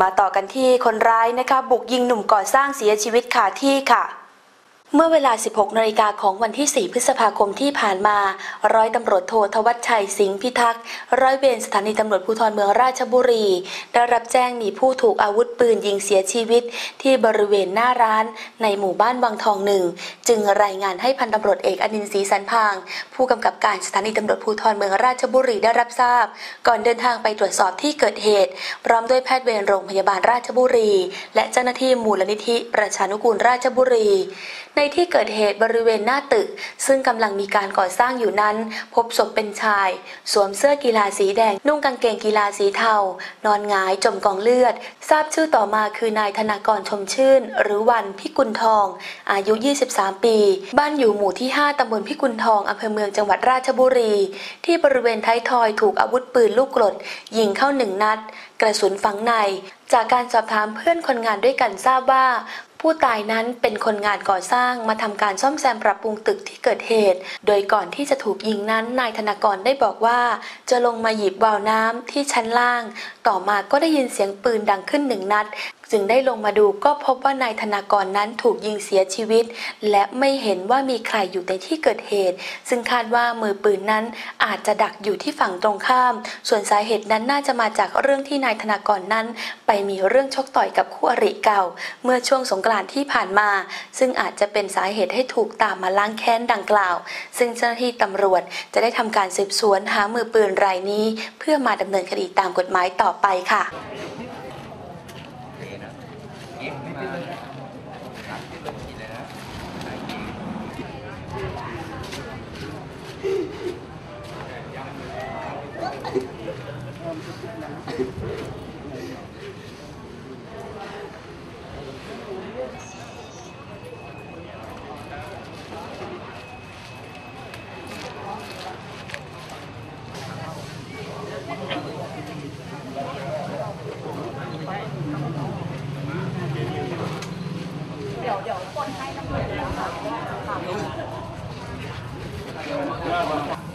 มาต่อกันที่คนร้ายนะคะ บุกยิงหนุ่มก่อสร้างเสียชีวิตคาที่ค่ะ เมื่อเวลา 16 นาฬิกาของวันที่ 4 พฤษภาคมที่ผ่านมา ร้อยตำรวจโททวัชชัยสิงห์พิทักษ์ ร้อยเวรสถานีตำรวจภูธรเมืองราชบุรี ได้รับแจ้งมีผู้ถูกอาวุธปืนยิงเสียชีวิต ที่บริเวณหน้าร้านในหมู่บ้านวังทองหนึ่ง จึงรายงานให้พันตำรวจเอกอนินทร์ศรีสันพาง ผู้กำกับการสถานีตำรวจภูธรเมืองราชบุรีได้รับทราบ ก่อนเดินทางไปตรวจสอบที่เกิดเหตุ พร้อมด้วยแพทย์เวรโรงพยาบาลราชบุรี และเจ้าหน้าที่มูลนิธิประชานุกูลราชบุรี ในที่เกิดเหตุบริเวณหน้าตึก ซึ่งกำลังมีการก่อสร้างอยู่นั้น พบศพเป็นชาย สวมเสื้อกีฬาสีแดง นุ่งกางเกงกีฬาสีเทา นอนหงายจมกองเลือด ทราบชื่อต่อมาคือนายธนากรชมชื่น หรือวันพิกุลทอง อายุ 23 ปี บ้านอยู่หมู่ที่ 5ตำบลพิกุลทองอำเภอเมืองจังหวัดราชบุรี ที่บริเวณท้ายทอยถูกอาวุธปืนลูกกรดยิงเข้าหนึ่งนัด กระสุนฝังใน จากการสอบถามเพื่อนคนงานด้วยกันทราบว่า ผู้ตายนั้นเป็นคนงานก่อสร้างมาทำการซ่อมแซมปรับปรุงตึกที่เกิดเหตุ โดยก่อนที่จะถูกยิงนั้นนายธนากรได้บอกว่า จะลงมาหยิบวาวน้ำที่ชั้นล่าง ต่อมาก็ได้ยินเสียงปืนดังขึ้นหนึ่งนัดจึงได้ลงมาดูก็พบว่านายธนากรนั้นถูกยิงเสียชีวิต และไม่เห็นว่ามีใครอยู่ในที่เกิดเหตุ ซึ่งคาดว่ามือปืนนั้นอาจจะดักอยู่ที่ฝั่งตรงข้าม ส่วนสาเหตุนั้นน่าจะมาจากเรื่องที่นายธนากรนั้น ไปมีเรื่องชกต่อยกับคู่อริเก่า เมื่อช่วงสงกรานต์ที่ผ่านมา ซึ่งอาจจะเป็นสาเหตุให้ถูกตามมาล้างแค้นดังกล่าว ซึ่งเจ้าหน้าที่ตำรวจจะได้ทำการสืบสวนหามือปืนรายนี้ เพื่อมาดำเนินคดีตามกฎหมายต่อไปค่ะ ยิ้มมาครับที่เป็นกิ นเ